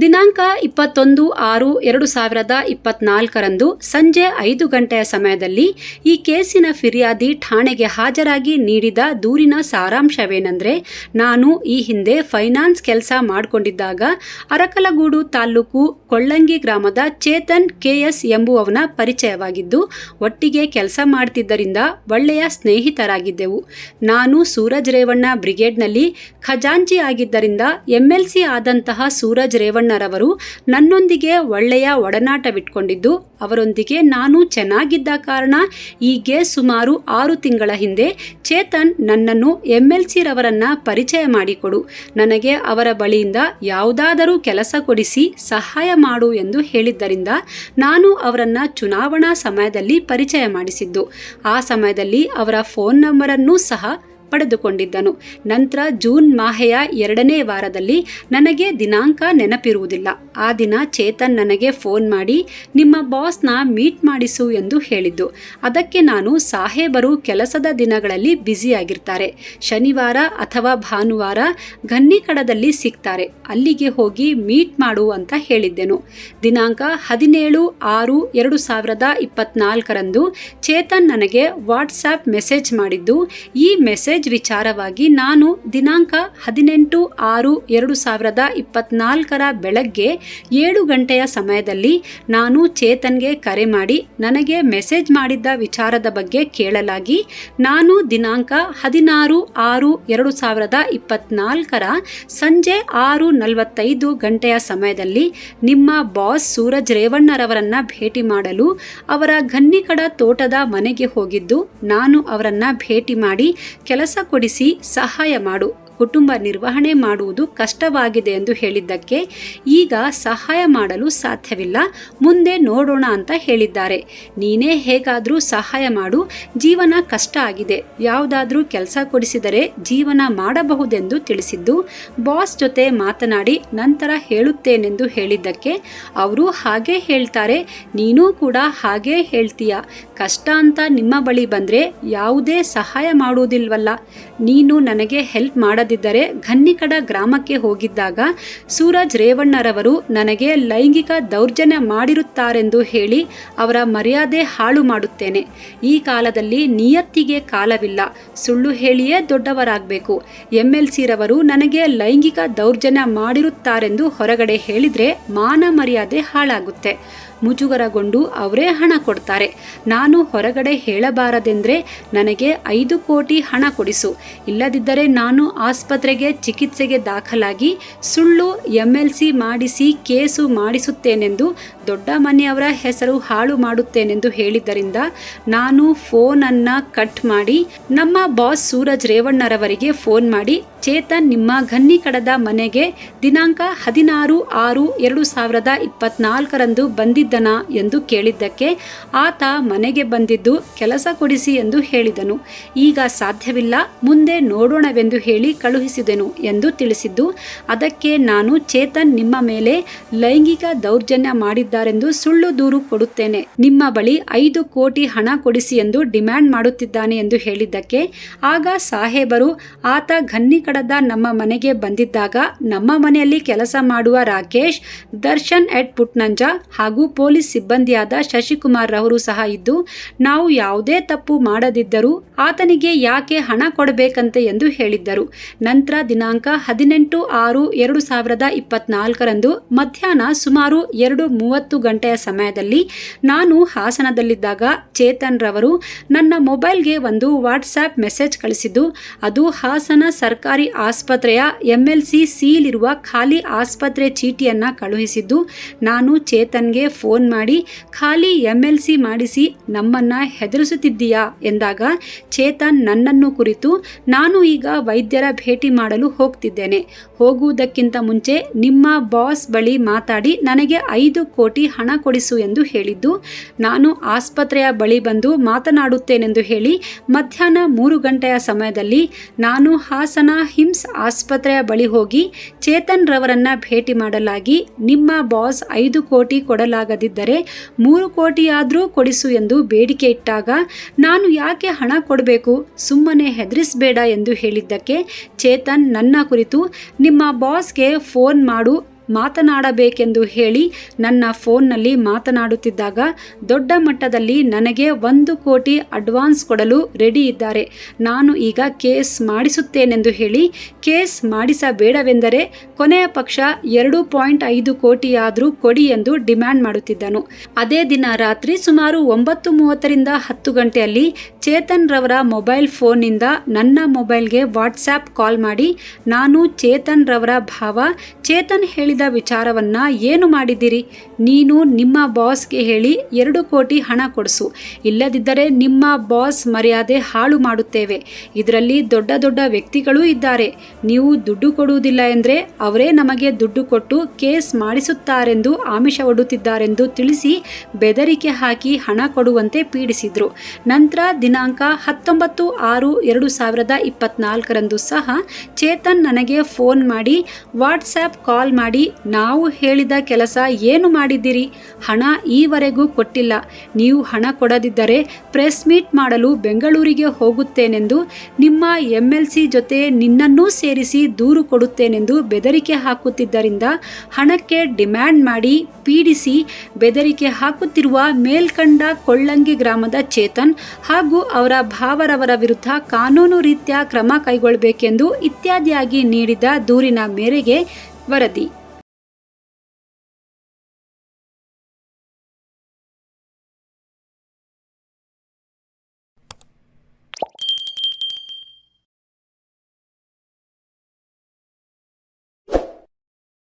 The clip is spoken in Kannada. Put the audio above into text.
ದಿನಾಂಕ ಇಪ್ಪತ್ತೊಂದು ಆರು ಎರಡು ಸಾವಿರದ ಇಪ್ಪತ್ನಾಲ್ಕರಂದು ಸಂಜೆ ಐದು ಗಂಟೆಯ ಸಮಯದಲ್ಲಿ ಈ ಕೇಸಿನ ಫಿರ್ಯಾದಿ ಠಾಣೆಗೆ ಹಾಜರಾಗಿ ನೀಡಿದ ದೂರಿನ ಸಾರಾಂಶವೇನೆಂದರೆ, ನಾನು ಈ ಹಿಂದೆ ಫೈನಾನ್ಸ್ ಕೆಲಸ ಮಾಡಿಕೊಂಡಿದ್ದಾಗ ಅರಕಲಗೂಡು ತಾಲೂಕು ಕೊಳ್ಳಂಗಿ ಗ್ರಾಮದ ಚೇತನ್ ಕೆಎಸ್ ಎಂಬುವವನ ಪರಿಚಯವಾಗಿದ್ದು, ಒಟ್ಟಿಗೆ ಕೆಲಸ ಮಾಡ್ತಿದ್ದರಿಂದ ಒಳ್ಳೆಯ ಸ್ನೇಹಿತರಾಗಿದ್ದೆವು. ನಾನು ಸೂರಜ್ ರೇವಣ್ಣ ಬ್ರಿಗೇಡ್ನಲ್ಲಿ ಖಜಾಂಚಿ ಆಗಿದ್ದರಿಂದ ಎಂಎಲ್ಸಿ ಆದಂತಹ ಸೂರಜ್ ರೇವಣ್ಣರವರು ನನ್ನೊಂದಿಗೆ ಒಳ್ಳೆಯ ಒಡನಾಟವಿಟ್ಕೊಂಡಿದ್ದು, ಅವರೊಂದಿಗೆ ನಾನು ಚೆನ್ನಾಗಿದ್ದ ಕಾರಣ ಹೀಗೆ ಸುಮಾರು ಆರು ತಿಂಗಳ ಹಿಂದೆ ಚೇತನ್ ನನ್ನನ್ನು ಎಂಎಲ್ಸಿ ರವರನ್ನ ಪರಿಚಯ ಮಾಡಿಕೊಡು, ನನಗೆ ಅವರ ಬಳಿಯಿಂದ ಯಾವುದಾದರೂ ಕೆಲಸ ಕೊಡಿಸಿ ಸಹಾಯ ಮಾಡು ಎಂದು ಹೇಳಿದ್ದರಿಂದ ನಾನು ಅವರನ್ನ ಚುನಾವಣಾ ಸಮಯದಲ್ಲಿ ಪರಿಚಯ ಮಾಡಿಸಿದ್ದು, ಆ ಸಮಯದಲ್ಲಿ ಅವರ ಫೋನ್ ನಂಬರನ್ನು ಸಹ ಪಡೆದುಕೊಂಡಿದ್ದನು. ನಂತರ ಜೂನ್ ಮಾಹೆಯ ಎರಡನೇ ವಾರದಲ್ಲಿ ನನಗೆ ದಿನಾಂಕ ನೆನಪಿರುವುದಿಲ್ಲ. ಆ ದಿನ ಚೇತನ್ ನನಗೆ ಫೋನ್ ಮಾಡಿ, ನಿಮ್ಮ ಬಾಸ್ನ ಮೀಟ್ ಮಾಡಿಸು ಎಂದು ಹೇಳಿದ್ದು. ಅದಕ್ಕೆ ನಾನು ಸಾಹೇಬರು ಕೆಲಸದ ದಿನಗಳಲ್ಲಿ ಬ್ಯುಸಿಯಾಗಿರ್ತಾರೆ. ಶನಿವಾರ ಅಥವಾ ಭಾನುವಾರ ಗನ್ನಿಕಡದಲ್ಲಿ ಸಿಗ್ತಾರೆ. ಅಲ್ಲಿಗೆ ಹೋಗಿ ಮೀಟ್ ಮಾಡು ಅಂತ ಹೇಳಿದ್ದೆನು. ದಿನಾಂಕ ಹದಿನೇಳು ಆರು ಎರಡು ಸಾವಿರದ ಇಪ್ಪತ್ನಾಲ್ಕರಂದು ಚೇತನ್ ನನಗೆ ವಾಟ್ಸಾಪ್ ಮೆಸೇಜ್ ಮಾಡಿದ್ದು. ಈ ಮೆಸೇಜ್ ವಿಚಾರವಾಗಿ ನಾನು ದಿನಾಂಕ ಹದಿನೆಂಟು ಆರು ಎರಡು ಸಾವಿರದ ಇಪ್ಪತ್ನಾಲ್ಕರ ಬೆಳಗ್ಗೆ ಏಳು ಗಂಟೆಯ ಸಮಯದಲ್ಲಿ ನಾನು ಚೇತನ್ಗೆ ಕರೆ ಮಾಡಿ ನನಗೆ ಮೆಸೇಜ್ ಮಾಡಿದ್ದ ವಿಚಾರದ ಬಗ್ಗೆ ಕೇಳಲಾಗಿ ನಾನು ದಿನಾಂಕ ಹದಿನಾರು ಆರು ಎರಡು ಸಾವಿರದ ಇಪ್ಪತ್ನಾಲ್ಕರ ಸಂಜೆ ಆರು ನಲವತ್ತೈದು ಗಂಟೆಯ ಸಮಯದಲ್ಲಿ ನಿಮ್ಮ ಬಾಸ್ ಸೂರಜ್ ರೇವಣ್ಣರವರನ್ನ ಭೇಟಿ ಮಾಡಲು ಅವರ ಘನ್ನಿಕಡ ತೋಟದ ಮನೆಗೆ ಹೋಗಿದ್ದು ನಾನು ಅವರನ್ನು ಭೇಟಿ ಮಾಡಿ ಕೆಲಸ ಕೊಡಿಸಿ ಸಹಾಯ ಮಾಡು. ಕುಟುಂಬ ನಿರ್ವಹಣೆ ಮಾಡುವುದು ಕಷ್ಟವಾಗಿದೆ ಎಂದು ಹೇಳಿದ್ದಕ್ಕೆ ಈಗ ಸಹಾಯ ಮಾಡಲು ಸಾಧ್ಯವಿಲ್ಲ. ಮುಂದೆ ನೋಡೋಣ ಅಂತ ಹೇಳಿದ್ದಾರೆ. ನೀನೇ ಹೇಗಾದರೂ ಸಹಾಯ ಮಾಡು. ಜೀವನ ಕಷ್ಟ ಆಗಿದೆ. ಯಾವುದಾದ್ರೂ ಕೆಲಸ ಕೊಡಿಸಿದರೆ ಜೀವನ ಮಾಡಬಹುದೆಂದು ತಿಳಿಸಿದ್ದು, ಬಾಸ್ ಜೊತೆ ಮಾತನಾಡಿ ನಂತರ ಹೇಳುತ್ತೇನೆಂದು ಹೇಳಿದ್ದಕ್ಕೆ ಅವರು ಹಾಗೆ ಹೇಳ್ತಾರೆ. ನೀನೂ ಕೂಡ ಹಾಗೆ ಹೇಳ್ತೀಯ. ಕಷ್ಟ ಅಂತ ನಿಮ್ಮ ಬಳಿ ಬಂದರೆ ಯಾವುದೇ ಸಹಾಯ ಮಾಡುವುದಿಲ್ವಲ್ಲ. ನೀನು ನನಗೆ ಹೆಲ್ಪ್ ಮಾಡದಿದ್ದರೆ ಘನ್ನಿಕಡ ಗ್ರಾಮಕ್ಕೆ ಹೋಗಿದ್ದಾಗ ಸೂರಜ್ ರೇವಣ್ಣರವರು ನನಗೆ ಲೈಂಗಿಕ ದೌರ್ಜನ್ಯ ಮಾಡಿರುತ್ತಾರೆಂದು ಹೇಳಿ ಅವರ ಮರ್ಯಾದೆ ಹಾಳು ಮಾಡುತ್ತೇನೆ. ಈ ಕಾಲದಲ್ಲಿ ನಿಯತ್ತಿಗೆ ಕಾಲವಿಲ್ಲ. ಸುಳ್ಳು ಹೇಳಿಯೇ ದೊಡ್ಡವರಾಗಬೇಕು. ಎಂ ಎಲ್ ಸಿರವರು ನನಗೆ ಲೈಂಗಿಕ ದೌರ್ಜನ್ಯ ಮಾಡಿರುತ್ತಾರೆಂದು ಹೊರಗಡೆ ಹೇಳಿದರೆ ಮಾನ ಮರ್ಯಾದೆ ಹಾಳಾಗುತ್ತೆ. ಮುಜುಗರಗೊಂಡು ಅವರೇ ಹಣ ಕೊಡ್ತಾರೆ. ನಾನು ಹೊರಗಡೆ ಹೇಳಬಾರದೆಂದರೆ ನನಗೆ ಐದು ಕೋಟಿ ಹಣ ಕೊಡಿಸು. ಇಲ್ಲದಿದ್ದರೆ ನಾನು ಆಸ್ಪತ್ರೆಗೆ ಚಿಕಿತ್ಸೆಗೆ ದಾಖಲಾಗಿ ಸುಳ್ಳು ಎಂ ಎಲ್ ಸಿ ಮಾಡಿಸಿ ಕೇಸು ಮಾಡಿಸುತ್ತೇನೆಂದು ದೊಡ್ಡ ಮನೆಯವರ ಹೆಸರು ಹಾಳು ಮಾಡುತ್ತೇನೆಂದು ಹೇಳಿದ್ದರಿಂದ ನಾನು ಫೋನನ್ನು ಕಟ್ ಮಾಡಿ ನಮ್ಮ ಬಾಸ್ ಸೂರಜ್ ರೇವಣ್ಣರವರಿಗೆ ಫೋನ್ ಮಾಡಿ, ಚೇತನ್, ನಿಮ್ಮ ಗನ್ನಿಕಡದ ಮನೆಗೆ ದಿನಾಂಕ ಹದಿನಾರು ಆರು ಎರಡು ಸಾವಿರದ ಇಪ್ಪತ್ನಾಲ್ಕರಂದು ಬಂದಿದ್ದನಾ? ಎಂದು ಕೇಳಿದ್ದಕ್ಕೆ ಆತ, ಮನೆಗೆ ಬಂದಿದ್ದು ಕೆಲಸ ಕೊಡಿಸಿ ಎಂದು ಹೇಳಿದನು. ಈಗ ಸಾಧ್ಯವಿಲ್ಲ, ಮುಂದೆ ನೋಡೋಣವೆಂದು ಹೇಳಿ ಕಳುಹಿಸಿದೆನು ಎಂದು ತಿಳಿಸಿದ್ದು. ಅದಕ್ಕೆ ನಾನು, ಚೇತನ್, ನಿಮ್ಮ ಮೇಲೆ ಲೈಂಗಿಕ ದೌರ್ಜನ್ಯ ಮಾಡಿದ್ದಾರೆಂದು ಸುಳ್ಳು ದೂರು ಕೊಡುತ್ತೇನೆ. ನಿಮ್ಮ ಬಳಿ ಐದು ಕೋಟಿ ಹಣ ಕೊಡಿಸಿ ಎಂದು ಡಿಮ್ಯಾಂಡ್ ಮಾಡುತ್ತಿದ್ದಾನೆ ಎಂದು ಹೇಳಿದ್ದಕ್ಕೆ ಆಗ ಸಾಹೇಬರು, ಆತ ಗನ್ನಿಕಡದ ನಮ್ಮ ಮನೆಗೆ ಬಂದಿದ್ದಾಗ ನಮ್ಮ ಮನೆಯಲ್ಲಿ ಕೆಲಸ ಮಾಡುವ ರಾಕೇಶ್, ದರ್ಶನ್ ಎಟ್ ಪುಟ್ನಂಜ ಹಾಗೂ ಪೊಲೀಸ್ ಸಿಬ್ಬಂದಿಯಾದ ಶಶಿಕುಮಾರ್ ರವರು ಸಹ ಇದ್ದು, ನಾವು ಯಾವುದೇ ತಪ್ಪು ಮಾಡದಿದ್ದರೂ ಆತನಿಗೆ ಯಾಕೆ ಹಣ ಕೊಡಬೇಕಂತೆ ಎಂದು ಹೇಳಿದ್ದರು. ನಂತರ ದಿನಾಂಕ ಹದಿನೆಂಟು ಆರು ಎರಡು ಸಾವಿರದ ಇಪ್ಪತ್ನಾಲ್ಕರಂದು ಮಧ್ಯಾಹ್ನ ಸುಮಾರು ಎರಡು ಮೂವತ್ತು ಗಂಟೆಯ ಸಮಯದಲ್ಲಿ ನಾನು ಹಾಸನದಲ್ಲಿದ್ದಾಗ ಚೇತನ್ ರವರು ನನ್ನ ಮೊಬೈಲ್ಗೆ ಒಂದು ವಾಟ್ಸ್ಆ್ಯಪ್ ಮೆಸೇಜ್ ಕಳಿಸಿದ್ದು, ಅದು ಹಾಸನ ಸರ್ಕಾರಿ ಆಸ್ಪತ್ರೆಯ ಎಂ ಎಲ್ ಸಿ ಸೀಲ್ ಇರುವ ಖಾಲಿ ಆಸ್ಪತ್ರೆ ಚೀಟಿಯನ್ನು ಕಳುಹಿಸಿದ್ದು, ನಾನು ಚೇತನ್ಗೆ ಫೋನ್ ಮಾಡಿ ಖಾಲಿ ಎಂ ಎಲ್ ಸಿ ಮಾಡಿಸಿ ನಮ್ಮನ್ನು ಹೆದರಿಸುತ್ತಿದ್ದೀಯಾ ಎಂದಾಗ ಚೇತನ್ ನನ್ನನ್ನು ಕುರಿತು, ನಾನು ಈಗ ವೈದ್ಯರ ಭೇಟಿ ಮಾಡಲು ಹೋಗ್ತಿದ್ದೇನೆ. ಹೋಗುವುದಕ್ಕಿಂತ ಮುಂಚೆ ನಿಮ್ಮ ಬಾಸ್ ಬಳಿ ಮಾತಾಡಿ ನನಗೆ ಐದು ಕೋಟಿ ಹಣ ಕೊಡಿಸು ಎಂದು ಹೇಳಿದ್ದು, ನಾನು ಆಸ್ಪತ್ರೆಯ ಬಳಿ ಬಂದು ಮಾತನಾಡುತ್ತೇನೆಂದು ಹೇಳಿ ಮಧ್ಯಾಹ್ನ ಮೂರು ಗಂಟೆಯ ಸಮಯದಲ್ಲಿ ನಾನು ಹಾಸನ ಹಿಮ್ಸ್ ಆಸ್ಪತ್ರೆಯ ಬಳಿ ಹೋಗಿ ಚೇತನ್ ರವರನ್ನ ಭೇಟಿ ಮಾಡಲಾಗಿ ನಿಮ್ಮ ಬಾಸ್ ಐದು ಕೋಟಿ ಕೊಡಲಾಗದಿದ್ದರೆ ಮೂರು ಕೋಟಿಯಾದರೂ ಕೊಡಿಸು ಎಂದು ಬೇಡಿಕೆ ಇಟ್ಟಾಗ ನಾನು ಯಾಕೆ ಹಣ ಕೊಡಬೇಕು? ಸುಮ್ಮನೆ ಹೆದರಿಸಬೇಡ ಎಂದು ಹೇಳಿದ್ದಕ್ಕೆ ಚೇತನ್ ನನ್ನ ಕುರಿತು ನಿಮ್ಮ ಬಾಸ್ಗೆ ಫೋನ್ ಮಾಡು ಮಾತನಾಡಬೇಕೆಂದು ಹೇಳಿ ನನ್ನ ಫೋನ್ನಲ್ಲಿ ಮಾತನಾಡುತ್ತಿದ್ದಾಗ ದೊಡ್ಡ ಮಟ್ಟದಲ್ಲಿ ನನಗೆ ಒಂದು ಕೋಟಿ ಅಡ್ವಾನ್ಸ್ ಕೊಡಲು ರೆಡಿ ಇದ್ದಾರೆ. ನಾನು ಈಗ ಕೇಸ್ ಮಾಡಿಸುತ್ತೇನೆಂದು ಹೇಳಿ ಕೇಸ್ ಮಾಡಿಸಬೇಡವೆಂದರೆ ಕೊನೆಯ ಪಕ್ಷ ಎರಡು ಪಾಯಿಂಟ್ ಐದು ಕೋಟಿಯಾದರೂ ಕೊಡಿ ಎಂದು ಡಿಮ್ಯಾಂಡ್ ಮಾಡುತ್ತಿದ್ದನು. ಅದೇ ದಿನ ರಾತ್ರಿ ಸುಮಾರು ಒಂಬತ್ತು ಮೂವತ್ತರಿಂದ ಹತ್ತು ಗಂಟೆಯಲ್ಲಿ ಚೇತನ್ ರವರ ಮೊಬೈಲ್ ಫೋನ್ನಿಂದ ನನ್ನ ಮೊಬೈಲ್ಗೆ ವಾಟ್ಸ್ಆ್ಯಪ್ ಕಾಲ್ ಮಾಡಿ, ನಾನು ಚೇತನ್ ರವರ ಭಾವ, ಚೇತನ್ ಹೇಳಿದ ವಿಚಾರವನ್ನ ಏನು ಮಾಡಿದ್ದೀರಿ? ನೀನು ನಿಮ್ಮ ಬಾಸ್ಗೆ ಹೇಳಿ ಎರಡು ಕೋಟಿ ಹಣ ಕೊಡಿಸು. ಇಲ್ಲದಿದ್ದರೆ ನಿಮ್ಮ ಬಾಸ್ ಮರ್ಯಾದೆ ಹಾಳು ಮಾಡುತ್ತೇವೆ. ಇದರಲ್ಲಿ ದೊಡ್ಡ ದೊಡ್ಡ ವ್ಯಕ್ತಿಗಳೂ ಇದ್ದಾರೆ. ನೀವು ದುಡ್ಡು ಕೊಡುವುದಿಲ್ಲ ಎಂದರೆ ಅವರೇ ನಮಗೆ ದುಡ್ಡು ಕೊಟ್ಟು ಕೇಸ್ ಮಾಡಿಸುತ್ತಾರೆಂದು ಆಮಿಷ ಒಡ್ಡುತ್ತಿದ್ದಾರೆಂದು ತಿಳಿಸಿ ಬೆದರಿಕೆ ಹಾಕಿ ಹಣ ಕೊಡುವಂತೆ ಪೀಡಿಸಿದರು. ನಂತರ ದಿನಾಂಕ ಹತ್ತೊಂಬತ್ತು ಆರು ಎರಡು ಸಾವಿರದ ಇಪ್ಪತ್ನಾಲ್ಕರಂದು ಸಹ ಚೇತನ್ ನನಗೆ ಫೋನ್ ಮಾಡಿ ವಾಟ್ಸ್ಆ್ಯಪ್ ಕಾಲ್ ಮಾಡಿ ನಾವು ಹೇಳಿದ ಕೆಲಸ ಏನು ಮಾಡಿದ್ದೀರಿ? ಹಣ ಈವರೆಗೂ ಕೊಟ್ಟಿಲ್ಲ. ನೀವು ಹಣ ಕೊಡದಿದ್ದರೆ ಪ್ರೆಸ್ ಮೀಟ್ ಮಾಡಲು ಬೆಂಗಳೂರಿಗೆ ಹೋಗುತ್ತೇನೆಂದು, ನಿಮ್ಮ ಎಂ ಎಲ್ ಸಿ ಜೊತೆ ನಿನ್ನನ್ನೂ ಸೇರಿಸಿ ದೂರು ಕೊಡುತ್ತೇನೆಂದು ಬೆದರಿಕೆ ಹಾಕುತ್ತಿದ್ದರಿಂದ ಹಣಕ್ಕೆ ಡಿಮ್ಯಾಂಡ್ ಮಾಡಿ ಪೀಡಿಸಿ ಬೆದರಿಕೆ ಹಾಕುತ್ತಿರುವ ಮೇಲ್ಕಂಡ ಕೊಳ್ಳಂಗಿ ಗ್ರಾಮದ ಚೇತನ್ ಹಾಗೂ ಅವರ ಭಾವರವರ ವಿರುದ್ಧ ಕಾನೂನು ರೀತ್ಯ ಕ್ರಮ ಕೈಗೊಳ್ಳಬೇಕೆಂದು ಇತ್ಯಾದಿಯಾಗಿ ನೀಡಿದ ದೂರಿನ ಮೇರೆಗೆ ವರದಿ.